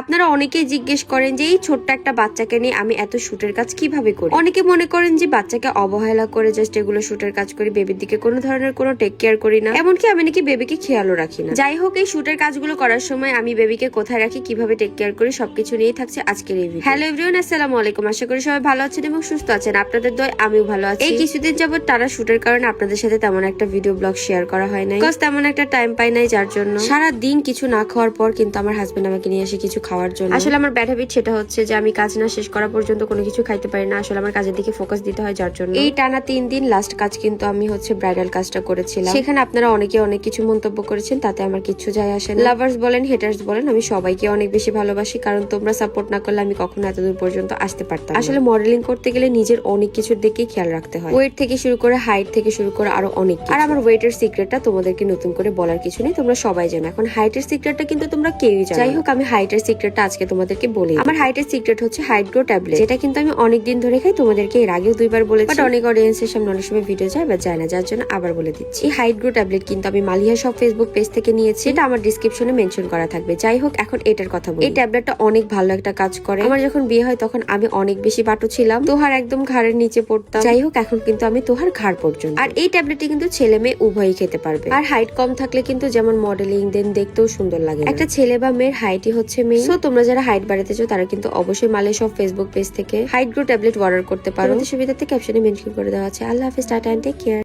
আপনারা অনেকেই জিজ্ঞেস করেন যে, এই ছোট্ট একটা বাচ্চাকে নিয়ে আমি এত শুটের কাজ কীভাবে করি? অনেকে মনে করেন যে, বাচ্চাকে অবহেলা করে জাস্ট এগুলো শুটের কাজ করি বেবির দিকে কোনো ধরনের কোনো টেক কেয়ার করি না। এমনকি আমি নাকি বেবিকে খেয়ালও রাখি না। যাই হোক, এই শুটের কাজগুলো করার সময় আমি বেবিকে কোথায় রাখি, কীভাবে টেক কেয়ার করি, সবকিছু নিয়েই থাকছে আজকের এই ভিডিও হ্যালো এভরিওয়ান আসসালামু আলাইকুম। আশা করি সবাই ভালো আছেন এবং সুস্থ আছেন। আপনাদের দয় আমিও ভালো আছি। এই কিছুদিন যাবত তারা শুটের কারণে আপনাদের সাথে তেমন একটা ভিডিও ব্লগ শেয়ার করা হয় নাই। তেমন একটা টাইম পাই নাই যার জন্য। সারা দিন কিছু না খাওয়ার পর কিন্তু আমার হাজবেন্ড আমাকে নিয়ে আসে কিছু খাওয়ার জন্য। আসলে আমার ব্যাড হ্যাবিট সেটা হচ্ছে যে আমি কাজ না শেষ করা পর্যন্ত কোনো কিছু খাইতে পারি না। আসলে আমার কাজের দিকে ফোকাস দিতে হয় যার জন্য। এই টানা তিন দিন লাস্ট কাজ কিন্তু আমি হচ্ছে ব্রাইডাল কাজটা করেছিলাম। সেখানে আপনারা অনেকে অনেক কিছু মন্তব্য করেছেন তাতে আমার কিছু যায় আসে না। লাভার্স বলেন হেটার্স বলেন আমি সবাইকে অনেক বেশি ভালোবাসি কারণ তোমরা সাপোর্ট না করলে আমি কখনো এতদূর পর্যন্ত আসতে পারতাম আসলে মডেলিং করতে গেলে নিজের অনেক কিছুর দিকেই খেয়াল রাখতে হয়। ওয়েট থেকে শুরু করে হাইট থেকে শুরু করে আরও অনেক আর আমার ওয়েটের সিক্রেটটা তোমাদেরকে নতুন করে বলার কিছু নেই তোমরা সবাই জানো। এখন হাইটের সিক্রেটটা কিন্তু তোমরা কেউই জানো যাই হোক আমি হাইটের সিক্রেটটা আজকে তোমাদেরকে বলি আমার হাইটের সিক্রেট হচ্ছে হাইট গ্রো ট্যাবলেট যেটা কিন্তু আমি অনেক দিন ধরে খাই তোমাদেরকে এর আগেও দুইবার বলেছি। বাট অনেক অডিয়েন্সের সামনে অনেক সময় ভিডিও যায় বা যায় না যার জন্য আবার বলে দিচ্ছি। এই হাইট গ্রো ট্যাবলেট কিন্তু আমি মালিয়া সব ফেসবুক পেজ থেকে নিয়েছি। এটা আমার ডিসক্রিপশনে মেনশন করা থাকবে। যাই হোক এখন এটার কথা বলি। এই ট্যাবলেটটা অনেক ভালো একটা কাজ করে। আমার যখন বিয়ে হয় তখন আমি অনেক বেশি বাটু ছিলাম। তোহার একদম ঘাড়ের নিচে পড়তাম। যাই হোক এখন কিন্তু আমি তোহার ঘাড় পর্যন্ত। আর এই ট্যাবলেটটি কিন্তু ছেলে মেয়ে উভয়ই খেতে পারবে। আর হাইট কম থাকলে কিন্তু যেমন মডেলিং দেন দেখতেও সুন্দর লাগে। একটা ছেলে বা মেয়ের হাইটই হচ্ছে মেয়ে। সো তোমরা যারা হাইট বাড়াতে চাও তারা কিন্তু অবশ্যই মালে সব ফেসবুক পেজ থেকে হাইট গ্রো ট্যাবলেট অর্ডার করতে পারো। সুবিধাতে ক্যাপশনে মেনশন করে দেওয়া আছে। আল্লাহ হাফিজ টাটা টেক কেয়ার